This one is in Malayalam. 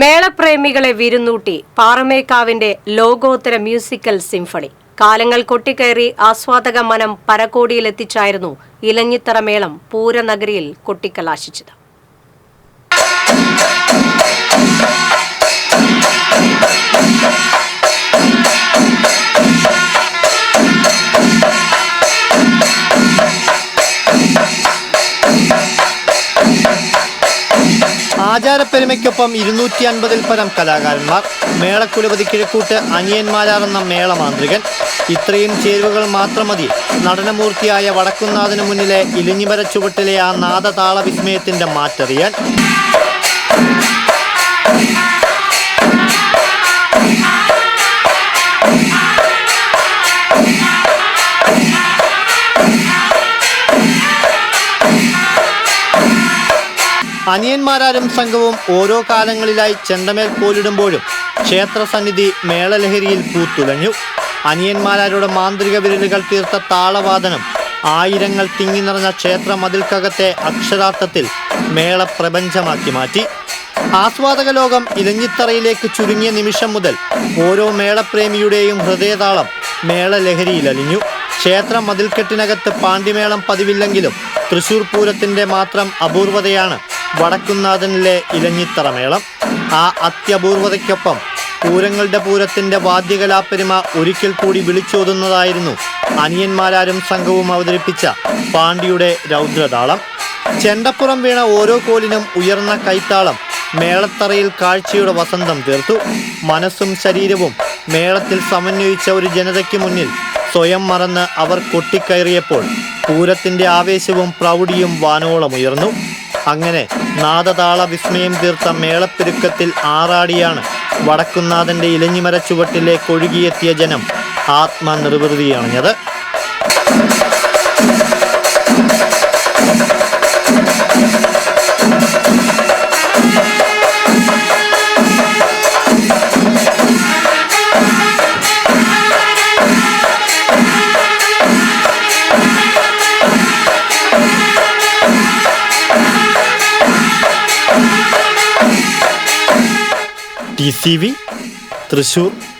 മേളപ്രേമികളെ വിരുന്നൂട്ടി പാറമേക്കാവിന്റെ ലോകോത്തര മ്യൂസിക്കൽ സിംഫണി. കാലങ്ങൾ കൊട്ടിക്കയറി ആസ്വാദക മനം പരകോടിയിലെത്തിച്ചായിരുന്നു ഇലഞ്ഞിത്തറ മേളം പൂരനഗരിയിൽ കൊട്ടിക്കലാശിച്ചത്. ആചാരപ്പെരുമയ്ക്കൊപ്പം ഇരുന്നൂറ്റി അൻപതിൽ പരം കലാകാരന്മാർ മേളക്കുലപതി കിഴക്കൂട്ട് അനിയന്മാരാറെന്ന മേളമാന്ത്രികൻ. ഇത്രയും ചേരുവകൾ മാത്രം മതി നടനമൂർത്തിയായ വടക്കുന്നാഥന് മുന്നിലെ ഇലിഞ്ഞിമര ചുവട്ടിലെ ആ നാദതാള വിസ്മയത്തിന്റെ മാറ്ററിയാൻ. അനിയന്മാരാരും സംഘവും ഓരോ കാലങ്ങളിലായി ചെണ്ടമേൽ പോലിടുമ്പോഴും ക്ഷേത്ര സന്നിധി മേളലഹരിയിൽ പൂത്തുലഞ്ഞു. അനിയന്മാരാരുടെ മാന്ത്രിക വിരലുകൾ തീർത്ത താളവാദനം ആയിരങ്ങൾ തിങ്ങി നിറഞ്ഞ ക്ഷേത്ര മതിൽക്കകത്തെ അക്ഷരാർത്ഥത്തിൽ മേള പ്രപഞ്ചമാക്കി മാറ്റി. ആസ്വാദക ലോകം ഇലഞ്ഞിത്തറയിലേക്ക് ചുരുങ്ങിയ നിമിഷം മുതൽ ഓരോ മേളപ്രേമിയുടെയും ഹൃദയതാളം മേളലഹരിയിലലിഞ്ഞു. ക്ഷേത്ര മതിൽക്കെട്ടിനകത്ത് പാണ്ടിമേളം പതിവില്ലെങ്കിലും തൃശൂർ പൂരത്തിന്റെ മാത്രം അപൂർവതയാണ് വടക്കുന്നാഥനിലെ ഇലഞ്ഞിത്തറമേളം. ആ അത്യപൂർവതയ്ക്കൊപ്പം പൂരങ്ങളുടെ പൂരത്തിന്റെ വാദ്യകലാപ്പെരുമ ഒരിക്കൽ കൂടി വിളിച്ചോതുന്നതായിരുന്നു അനിയന്മാരാരും സംഘവും അവതരിപ്പിച്ച പാണ്ഡിയുടെ രൗദ്രതാളം. ചെണ്ടപ്പുറം വീണ ഓരോ കോലിനും ഉയർന്ന കൈത്താളം മേളത്തറയിൽ കാഴ്ചയുടെ വസന്തം തീർത്തു. മനസ്സും ശരീരവും മേളത്തിൽ സമന്വയിച്ച ഒരു ജനതയ്ക്ക് മുന്നിൽ സ്വയം മറന്ന് അവർ കൊട്ടിക്കയറിയപ്പോൾ പൂരത്തിന്റെ ആവേശവും പ്രൗഢിയും വാനോളമുയർന്നു അങ്ങനെ നാദതാള വിസ്മയം തീർത്ത മേളപ്പെരുക്കത്തിൽ ആറാടിയാണ് വടക്കുന്നാഥന്റെ ഇലഞ്ഞിമര ചുവട്ടിലേക്ക് ഒഴുകിയെത്തിയ ജനം ആത്മനിർവൃതി ടി സി വി തൃശൂർ